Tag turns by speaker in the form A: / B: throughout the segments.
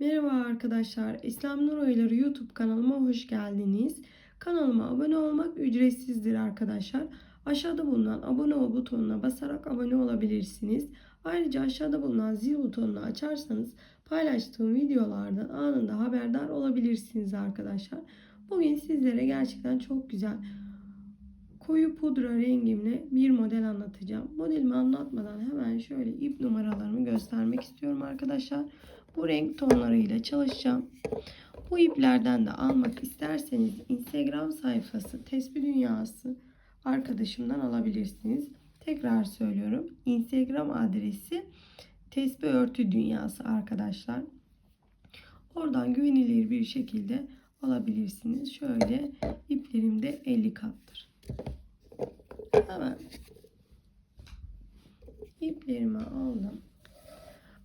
A: Merhaba arkadaşlar. İslam Nur Oyları YouTube kanalıma hoş geldiniz. Kanalıma abone olmak ücretsizdir arkadaşlar. Aşağıda bulunan abone ol butonuna basarak abone olabilirsiniz. Ayrıca aşağıda bulunan zil butonunu açarsanız paylaştığım videolardan anında haberdar olabilirsiniz arkadaşlar. Bugün sizlere gerçekten çok güzel koyu pudra rengimle bir model anlatacağım. Modelimi anlatmadan hemen şöyle ip numaralarımı göstermek istiyorum arkadaşlar. Bu renk tonlarıyla çalışacağım. Bu iplerden de almak isterseniz Instagram sayfası Tesbih Dünyası arkadaşımdan alabilirsiniz. Tekrar söylüyorum. Instagram adresi Tesbih Örtü Dünyası arkadaşlar. Oradan güvenilir bir şekilde alabilirsiniz. Şöyle iplerim de 50 kattır. Hemen iplerimi aldım.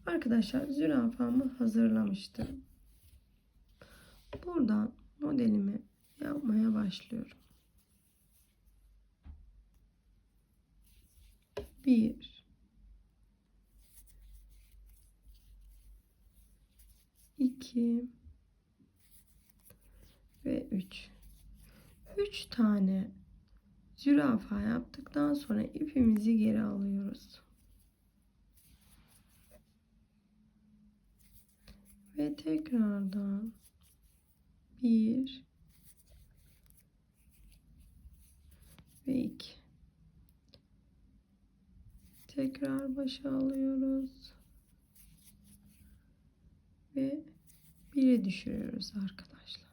A: Arkadaşlar zürafamı hazırlamıştım. Buradan modelimi yapmaya başlıyorum. Bir, iki ve üç. Üç tane zürafa yaptıktan sonra ipimizi geri alıyoruz. Ve tekrardan bir ve iki. Tekrar başa alıyoruz. Ve bire düşürüyoruz arkadaşlar.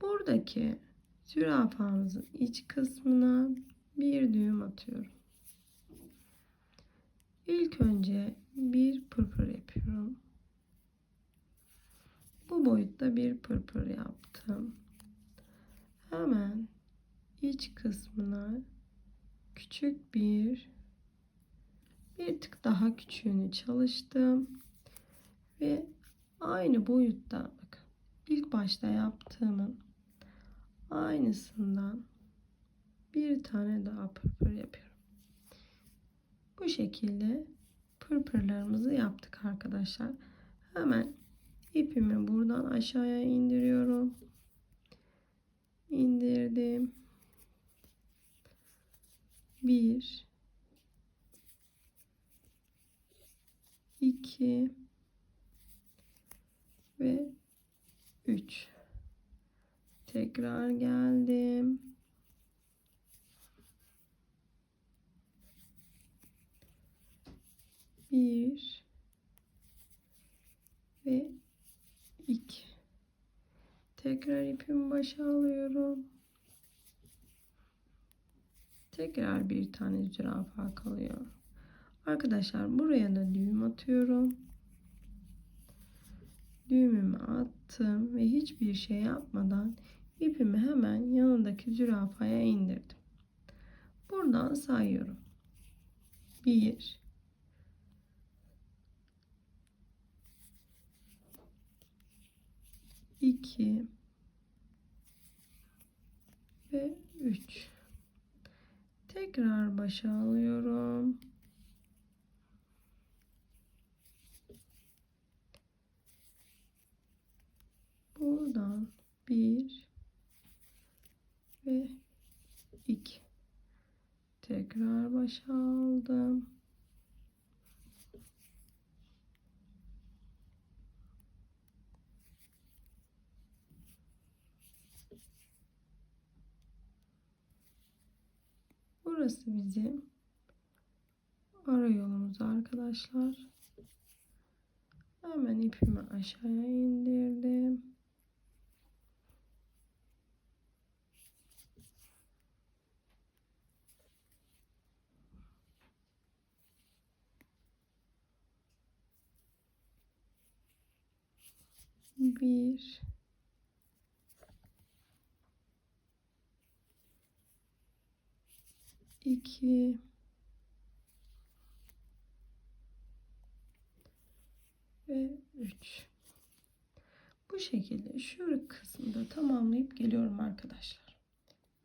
A: Buradaki zürafamızın iç kısmına bir düğüm atıyorum. İlk önce bir pırpır yapıyorum. Bu boyutta bir pırpır yaptım. Hemen iç kısmına küçük bir bir tık daha küçüğünü çalıştım ve aynı boyutta bakın ilk başta yaptığımın aynısından bir tane daha pırpır yapıyorum. Bu şekilde pırpırlarımızı yaptık arkadaşlar. Hemen ipimi buradan aşağıya indiriyorum. İndirdim. Bir, iki ve üç. Tekrar geldim. Bir ve. Tekrar ipimi başa alıyorum. Tekrar bir tane zürafa kalıyor. Arkadaşlar buraya da düğüm atıyorum. Düğümümü attım ve hiçbir şey yapmadan ipimi hemen yanındaki zürafaya indirdim. Buradan sayıyorum. 1 2 ve 3 tekrar başa alıyorum. Buradan 1 ve 2 tekrar başa aldım Burası bizim ara yolumuz arkadaşlar. Hemen ipimi aşağıya indirdim. Bir 2 ve 3 bu şekilde şu kısmında tamamlayıp geliyorum arkadaşlar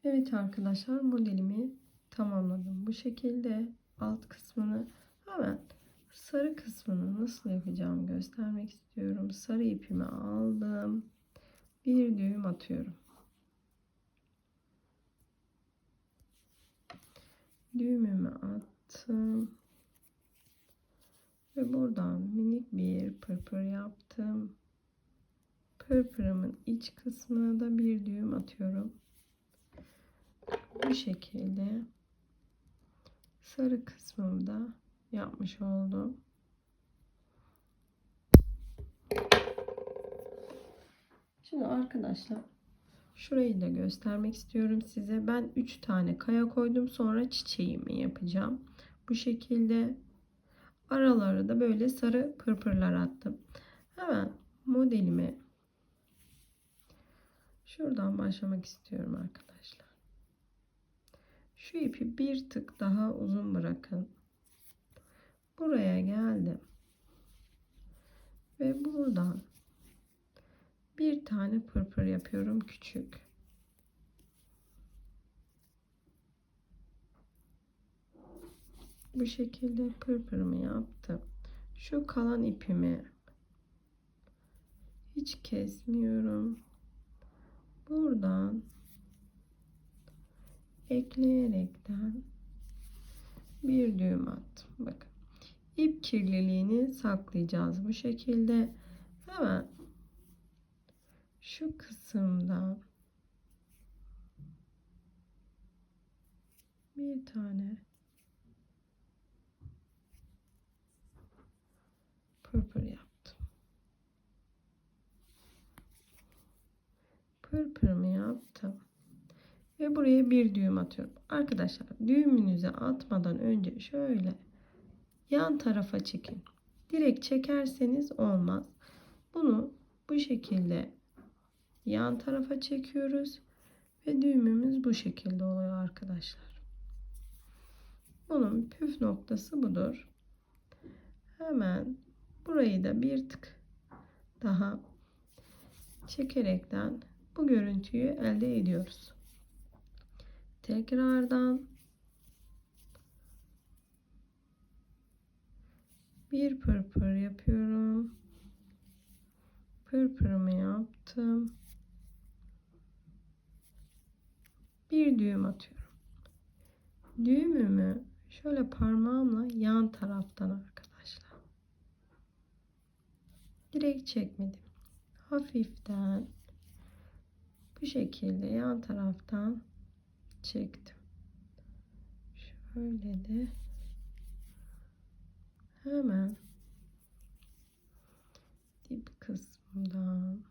A: Evet arkadaşlar modelimi tamamladım bu şekilde alt kısmını hemen sarı kısmını nasıl yapacağım göstermek istiyorum. Sarı ipimi aldım. Bir düğüm atıyorum. Düğümümü attım. Ve buradan minik bir pırpır yaptım. Pırpırımın iç kısmına da bir düğüm atıyorum. Bu şekilde sarı kısmımı da yapmış oldum. Şimdi arkadaşlar şurayı da göstermek istiyorum size. Ben 3 tane kaya koydum. Sonra çiçeğimi yapacağım. Bu şekilde aralara da böyle sarı pırpırlar attım. Hemen modelime şuradan başlamak istiyorum arkadaşlar. Şu ipi bir tık daha uzun bırakın. Buraya geldim. Ve buradan bir tane pırpır yapıyorum küçük. Bu şekilde pırpırımı yaptım. Şu kalan ipimi hiç kesmiyorum. Buradan ekleyerekten bir düğüm attım. Bakın. ip kirliliğini saklayacağız bu şekilde. Hemen şu kısımdan bir tane pırpır yaptım. Pırpırımı yaptım. Ve buraya bir düğüm atıyorum. Arkadaşlar düğümünüzü atmadan önce şöyle yan tarafa çekin. Direkt çekerseniz olmaz. Bunu bu şekilde yan tarafa çekiyoruz ve düğümümüz bu şekilde oluyor arkadaşlar. Bunun püf noktası budur. Hemen burayı da bir tık daha çekerekten bu görüntüyü elde ediyoruz. Tekrardan bir pırpır yapıyorum. Pırpırımı yaptım. Bir düğüm atıyorum. Düğümümü şöyle parmağımla yan taraftan arkadaşlar. Direkt çekmedim. Hafiften bu şekilde yan taraftan çektim. Şöyle de hemen dip kısmından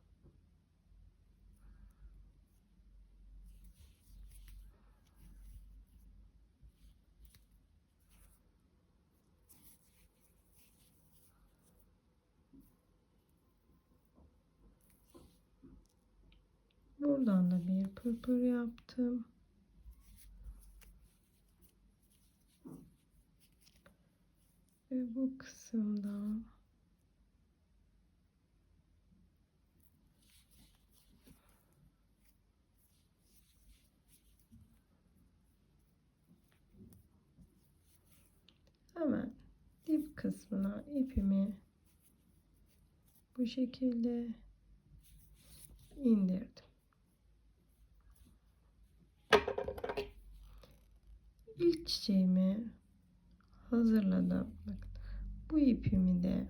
A: Buradan da bir pırpır yaptım. Ve bu kısımdan hemen dip kısmına ipimi bu şekilde indirdim. İlk çiçeğimi hazırladım. Bakın bu ipimi de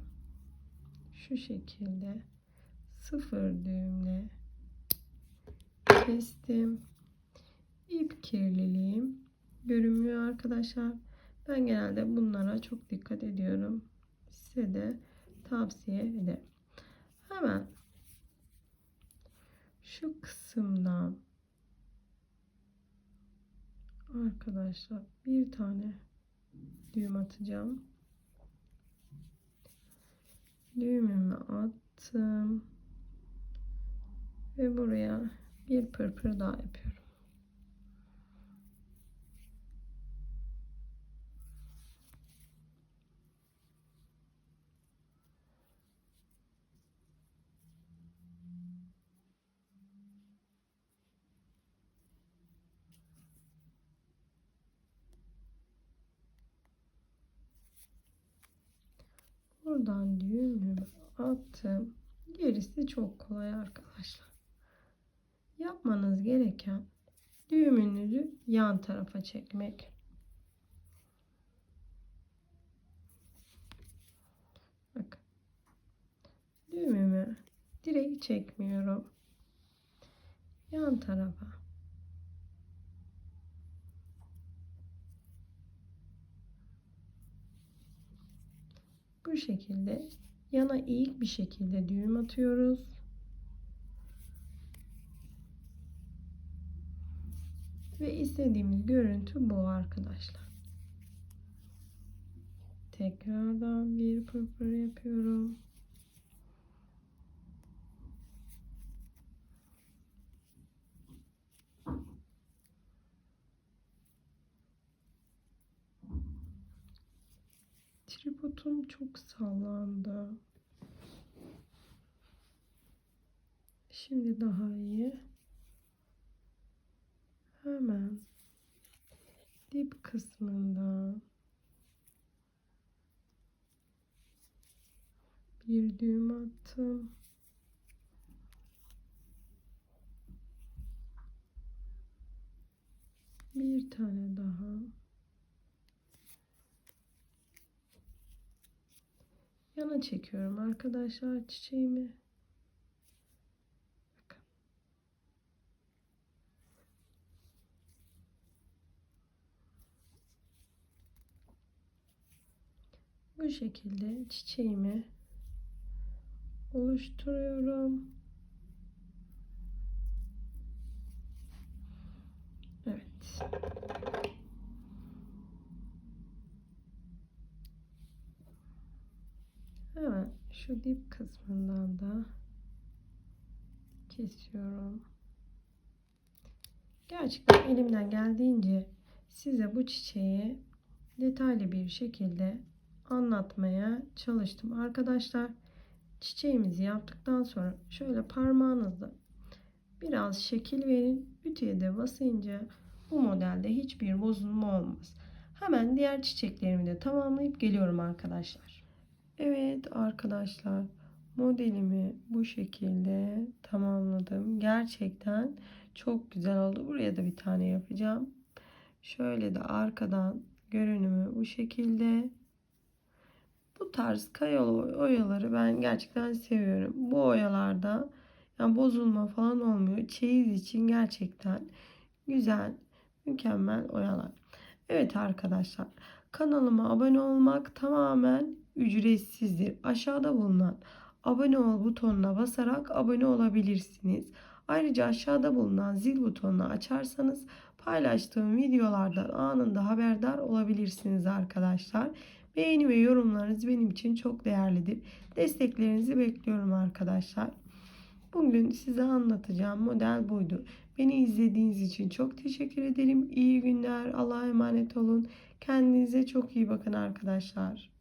A: şu şekilde sıfır düğümle kestim. İp kirliliğim görünmüyor arkadaşlar. Ben genelde bunlara çok dikkat ediyorum. Size de tavsiye ederim. Hemen şu kısımdan arkadaşlar bir tane düğüm atacağım. Düğümümü attım. Ve buraya bir pırpır daha yapıyorum. Şuradan düğümümü attım. Gerisi çok kolay arkadaşlar. Yapmanız gereken düğümünüzü yan tarafa çekmek. Bakın. Düğümümü direkt çekmiyorum. Yan tarafa. Bu şekilde yana eğik bir şekilde düğüm atıyoruz. Ve istediğimiz görüntü bu arkadaşlar. Tekrardan bir pırpır yapıyorum. Tripodum çok sallandı. Şimdi daha iyi. Hemen dip kısmından bir düğüm attım. Bir tane daha. Yana çekiyorum arkadaşlar çiçeğimi. Bu şekilde çiçeğimi oluşturuyorum. Evet. Hemen şu dip kısmından da kesiyorum. Gerçekten elimden geldiğince size bu çiçeği detaylı bir şekilde anlatmaya çalıştım. Arkadaşlar çiçeğimizi yaptıktan sonra şöyle parmağınızla biraz şekil verin. Ütüye de basınca bu modelde hiçbir bozulma olmaz. Hemen diğer çiçeklerimi de tamamlayıp geliyorum arkadaşlar. Evet arkadaşlar modelimi bu şekilde tamamladım. Gerçekten çok güzel oldu. Buraya da bir tane yapacağım. Şöyle de arkadan görünümü bu şekilde. Bu tarz kayalı oyaları ben gerçekten seviyorum. Bu oyalarda yani bozulma falan olmuyor. Çeyiz için gerçekten güzel, mükemmel oyalar. Evet arkadaşlar kanalıma abone olmak tamamen ücretsizdir. Aşağıda bulunan abone ol butonuna basarak abone olabilirsiniz. Ayrıca aşağıda bulunan zil butonunu açarsanız paylaştığım videolardan anında haberdar olabilirsiniz arkadaşlar. Beğeni ve yorumlarınız benim için çok değerlidir. Desteklerinizi bekliyorum arkadaşlar. Bugün size anlatacağım model buydu. Beni izlediğiniz için çok teşekkür ederim. İyi günler. Allah'a emanet olun. Kendinize çok iyi bakın arkadaşlar.